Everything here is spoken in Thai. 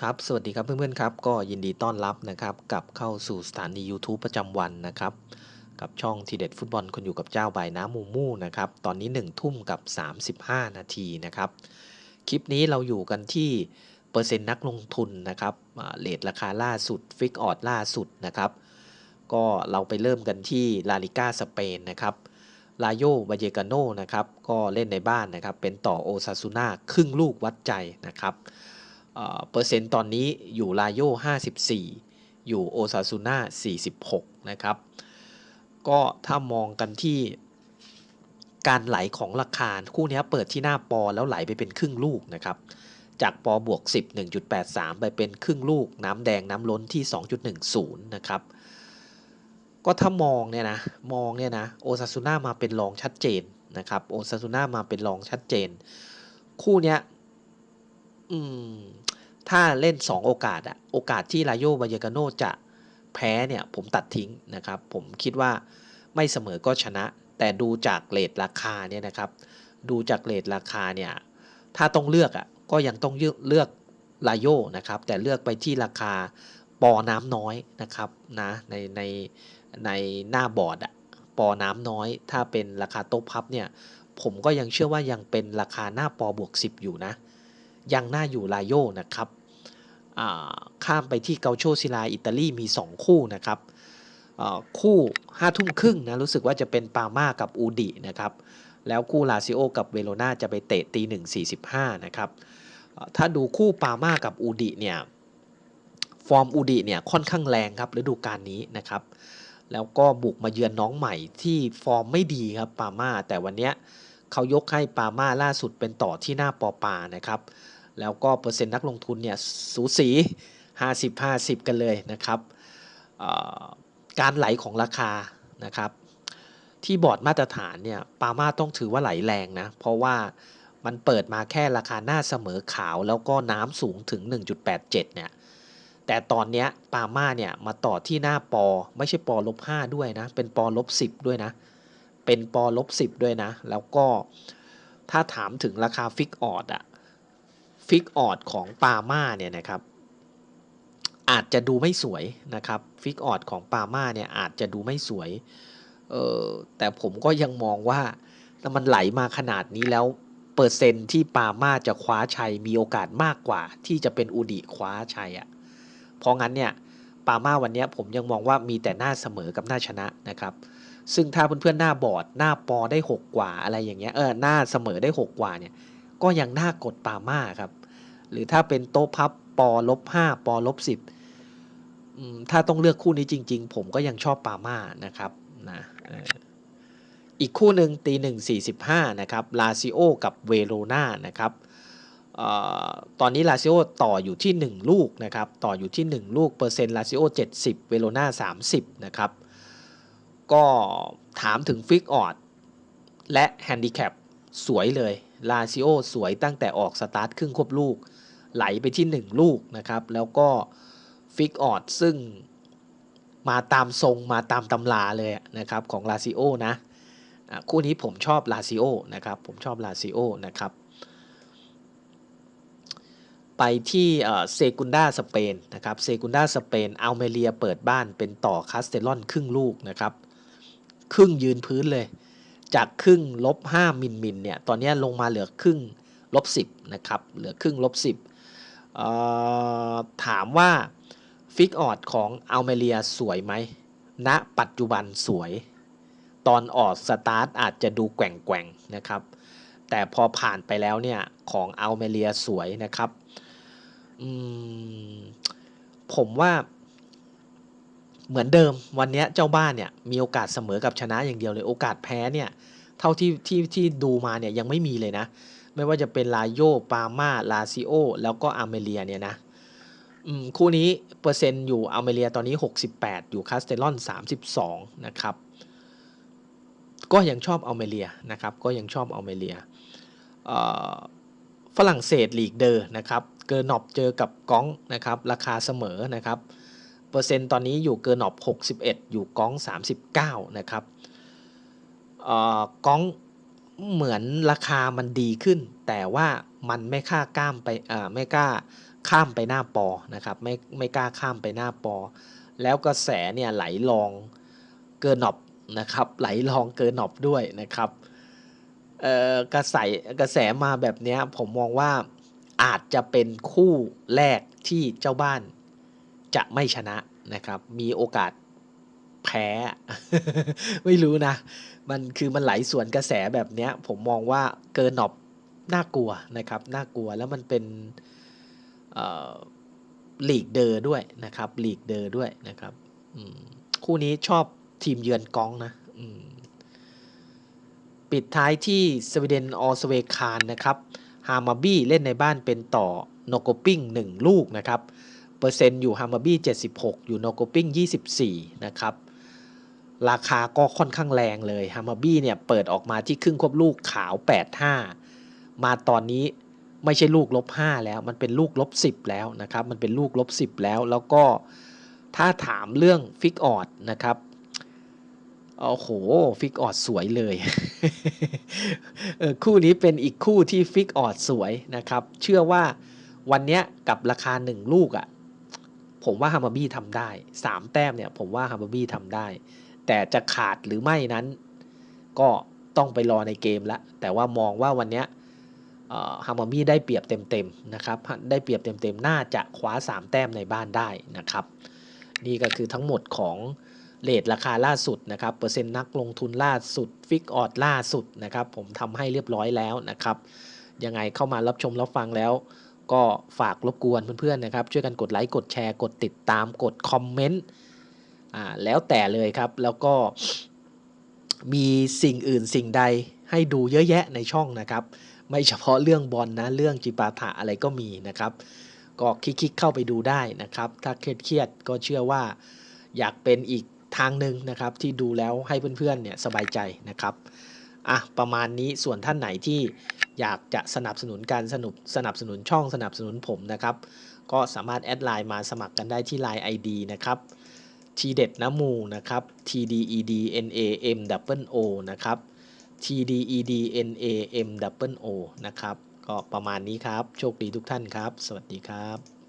ครับ สวัสดีครับเพื่อนๆครับ ก็ยินดีต้อนรับนะครับกลับเข้าสู่สถานี YouTube ประจำวันนะครับ กับช่องทีเด็ดฟุตบอลคนอยู่กับเจ้าใบน้ำมูมูนะครับ ตอนนี้ 1 ทุ่มกับ 35 นาทีนะครับ คลิปนี้เราอยู่กันที่เปอร์เซ็นต์นักลงทุนนะครับอ่าเลทราคาล่าสุดฟิกออดล่าสุดนะครับ ก็เราไปเริ่มกันที่ลาลิก้าสเปนนะครับลาโยบาเยกาโนนะครับ ก็เล่นในบ้านนะครับ เป็นต่อโอซาซูน่าครึ่งลูกวัดใจนะครับ เอ่อเปอร์เซ็นต์ตอนนี้อยู่ลาโย54 อยู่โอซาซูน่า46 นะครับ ก็ถ้ามองกันที่การไหลของราคาคู่นี้เปิดที่หน้าปอแล้วไหลไปเป็นครึ่งลูกนะครับ จากปอบวก 10 1.83 ไปเป็นครึ่งลูก น้ำแดงน้ำล้นที่ 2.10 นะครับ ก็ถ้ามองเนี่ยนะ มองเนี่ยนะโอซาซูน่ามาเป็นรองชัดเจนนะครับโอซาซูน่ามาเป็นรองชัดเจน คู่เนี้ย อืม ถ้าเล่น 2 โอกาสอะโอกาสที่ลาโยบายกาโนจะแพ้เนี่ยผมตัดทิ้งนะครับ ผมคิดว่าไม่เสมอก็ชนะ แต่ดูจากเลทราคาเนี่ยนะครับ ดูจากเลทราคาเนี่ย ถ้าต้องเลือกอะก็ยังต้องเลือกเลือกลาโยนะครับ แต่เลือกไปที่ราคาปอน้ำน้อยนะครับนะในในในหน้าบอร์ดอะปอน้ำน้อย ถ้าเป็นราคาโต๊ะพับเนี่ย ผมก็ยังเชื่อว่ายังเป็นราคาหน้าปอบวก 10 อยู่นะ ยังน่าอยู่ลาโยนะครับข้ามไปที่เกาโชซิลาอิตาลีมี 2 คู่นะครับคู่5ทุ่มครึ่งนะรู้สึกว่าจะเป็นปาม่ากับอูดินะครับแล้วคู่ลาซิโอกับเวโรนาจะไปเตะตีหนึ่งสี่สิบห้านะครับถ้าดูคู่ปาม่ากับอูดิเนี่ยฟอร์มอูดิเนี่ยค่อนข้างแรงครับฤดูกาลนี้นะครับแล้วก็บุกมาเยือนน้องใหม่ที่ฟอร์มไม่ดีครับปาม่าแต่วันเนี้ยเขายกให้ปาม่าล่าสุดเป็นต่อที่หน้าปอปานะครับ แล้วก็เปอร์เซ็นต์นักลงทุนเนี่ยสูสี 50-50 กันเลยนะครับการไหลของราคานะครับ ที่บอร์ดมาตรฐานเนี่ยปาม่าต้องถือว่าไหลแรงนะ เพราะว่ามันเปิดมาแค่ราคาหน้าเสมอขาวแล้วก็น้ำสูงถึง 1.87 เนี่ย แต่ตอนเนี้ยปาม่าเนี่ยมาต่อที่หน้าปอ ไม่ใช่ปอลบ5ด้วยนะ เป็นปอลบ10 ด้วยนะ เป็นปอลบ10 ด้วยนะ แล้วก็ถ้าถามถึงราคาฟิกออดอะ ฟิกออดของปาม่าเนี่ยนะครับอาจจะดูไม่สวยนะครับฟิกออดของปาม่าเนี่ยอาจจะดูไม่สวยเออแต่ผมก็ยังมองว่าถ้ามันไหลมาขนาดนี้แล้วเปอร์เซ็นต์ที่ปาม่าจะคว้าชัยมีโอกาสมากกว่า ที่จะเป็นอูดิคว้าชัยอะ่ะเพราะงั้นเนี่ยปาม่าวันนี้ผมยังมองว่ามีแต่หน้าเสมอกับหน้าชนะนะครับซึ่งถ้าเพื่อนๆหน้าบอร์ดหน้าปอได้ 6 กว่าอะไรอย่างเงี้ยเออหน้าเสมอได้ 6 กว่าเนี่ย ก็ยังน่ากดปาม่าครับ หรือถ้าเป็นโต๊ะพับปอลบ5ปอลบ10อืมถ้าต้องเลือกคู่นี้จริง ๆ ผมก็ยังชอบปาม่านะครับนะอีกคู่หนึ่งตีหนึ่งสี่สิบห้านะครับลาซิโอกับเวโรนานะครับออตอนนี้ลาซิโอต่ออยู่ที่ 1 ลูกนะครับต่ออยู่ที่ 1 ลูกเปอร์เซ็นต์ลาซิโอ70 เวโรนา30นะครับก็ถามถึงฟิกออดและแฮนดิแคปสวยเลย ลาซิโอสวยตั้งแต่ออกสตาร์ทครึ่งควบลูก ไหลไปที่ 1 ลูกนะครับ แล้วก็ฟิกออดซึ่งมาตามทรงมาตามตำราเลยนะครับของลาซิโอนะคู่นี้ผมชอบลาซิโอนะครับ ผมชอบลาซิโอนะครับ ไปที่เซกุนดาสเปนนะครับเซกุนดาสเปนอัลเมเรียเปิดบ้านเป็นต่อคาสเตลอนครึ่งลูกนะครับ ครึ่งยืนพื้นเลย จากครึ่งลบ5มิลมิลเนี่ย ตอนนี้ลงมาเหลือครึ่งลบ10นะครับ เหลือครึ่งลบ10ถามว่าฟิกออดของอัลเมเรียสวยไหมณปัจจุบันสวย ตอนออกสตาร์ทอาจจะดูแกว่งๆนะครับ แต่พอผ่านไปแล้วเนี่ย ของอัลเมเรียสวยนะครับ ผมว่า เหมือนเดิมวันนี้เจ้าบ้านเนี่ยมีโอกาสเสมอกับชนะอย่างเดียวเลยโอกาสแพ้เนี่ยเท่าที่ที่ที่ดูมาเนี่ยยังไม่มีเลยนะ ไม่ว่าจะเป็นลาโยปาม่าลาซิโอ แล้วก็อเมเลียเนี่ยนะคู่นี้เปอร์เซ็นต์อยู่อเมเลียตอนนี้ 68 อยู่คาสเตลอน 32 นะครับก็ยังชอบอเมเลียนะครับก็ยังชอบอเมเลียฝรั่งเศสลีกเดอร์นะครับเกอร์นอบเจอกับก้องนะครับราคาเสมอนะครับ เปอร์เซ็นต์ตอนนี้อยู่เกอร์นอบ 61 อยู่ก้อง 39 นะครับก้องเหมือนราคามันดีขึ้น แต่ว่ามันไม่ค่ากล้ามไปไม่กล้าข้ามไปหน้าปอนะครับไม่ไม่กล้าข้ามไปหน้าปอ แล้วกระแสเนี่ยไหลลองเกินหนอบนะครับไหลลองเกินหนอบด้วยนะครับกระแสกระแสมาแบบนี้ผมมองว่าอาจจะเป็นคู่แรกที่เจ้าบ้าน จะไม่ชนะนะครับ มีโอกาสแพ้ ไม่รู้นะ มันคือมันไหลสวนกระแสแบบเนี้ย ผมมองว่าเกินหนอบน่ากลัวนะครับ น่ากลัวแล้วมันเป็นเอ่อลีกเดอร์ด้วยนะครับหลีกเดอร์ด้วยนะครับคู่นี้ชอบทีมเยือนกองนะปิดท้ายที่สวีเดนออสเวคานนะครับฮามาบี้เล่นในบ้านเป็นต่อโนโกปิ้ง1ลูกนะครับ เปอร์เซ็นต์อยู่ฮามาบี้76 อยู่โนโกปิ้ง24 นะครับ ราคาก็ค่อนข้างแรงเลยฮามาบี้เนี่ยเปิดออกมาที่ครึ่งควบลูกขาว 85 มาตอนนี้ไม่ใช่ลูกลบ5แล้ว มันเป็นลูกลบ10 แล้วนะครับ มันเป็นลูกลบ10 แล้ว แล้วก็ถ้าถามเรื่องฟิกออดนะครับโอ้โห ฟิกออดสวยเลยเออคู่นี้เป็นอีกคู่ที่ฟิกออดสวยนะครับ เชื่อว่าวันนี้กับราคา 1 ลูกอะ่ะ ผมว่าฮามาบี้ทำได้3แต้มเนี่ยผมว่าฮามาบี้ทำได้ แต่จะขาดหรือไม่นั้น ก็ต้องไปรอในเกมละแต่ว่ามองว่าวันนี้ฮามามี่ได้เปรียบเต็มๆนะครับได้เปรียบเต็มๆ น่าจะคว้า 3 แต้มในบ้านได้นะครับ นี่ก็คือทั้งหมดของเลทราคาล่าสุดนะครับเปอร์เซ็นต์นักลงทุนล่าสุดฟิกออดล่าสุดนะครับผมทำให้เรียบร้อยแล้วนะครับยังไงเข้ามารับชมรับฟังแล้ว ก็ฝากรบกวนเพื่อนๆนะครับ ช่วยกันกดไลค์กดแชร์กดติดตามกดคอมเมนต์อ่าแล้วแต่เลยครับ แล้วก็มีสิ่งอื่นสิ่งใดให้ดูเยอะแยะในช่องนะครับ ไม่เฉพาะเรื่องบอลนะเรื่องจิปาถะอะไรก็มีนะครับ ก็คลิกๆเข้าไปดูได้นะครับ ถ้าเครียดๆก็เชื่อว่าอยากเป็นอีกทางหนึ่งนะครับที่ดูแล้วให้เพื่อนๆเนี่ยสบายใจนะครับอะประมาณนี้ส่วนท่านไหนที่ อยากจะสนับสนุนการสนุบสนับสนุนช่องสนับสนุนผมนะครับ ก็สามารถแอดไลน์มาสมัครกันได้ที่ Line ID นะครับทีเด็ดน้ำมูนะครับ T D E D N A M W O นะครับ T D E D N A M W O นะครับ ก็ประมาณนี้ครับ โชคดีทุกท่านครับ สวัสดีครับ